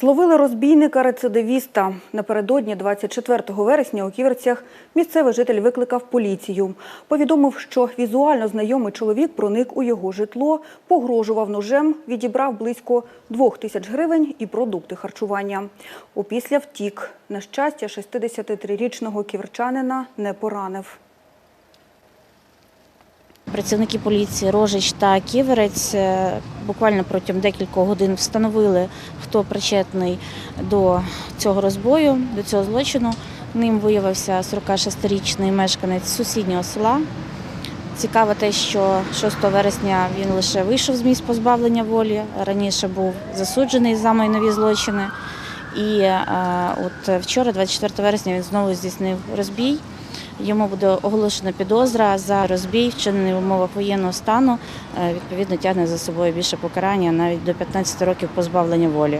Зловили розбійника рецидивіста. Напередодні 24 вересня у Ківерцях місцевий житель викликав поліцію. Повідомив, що візуально знайомий чоловік проник у його житло, погрожував ножем, відібрав близько двох тисяч гривень і продукти харчування. Опісля втік. На щастя, 63-річного ківерчанина не поранив. Працівники поліції Рожич та Ківерець е, буквально протягом декількох годин встановили, хто причетний до цього розбою, до цього злочину. Ним виявився 46-річний мешканець сусіднього села. Цікаво те, що 6 вересня він лише вийшов з місць позбавлення волі. Раніше був засуджений за майнові злочини. І е, от вчора, 24 вересня, він знову здійснив розбій. Йому буде оголошена підозра за розбій, вчинений в умовах воєнного стану. Е, Відповідно, тягне за собою більше покарання, навіть до 15 років позбавлення волі.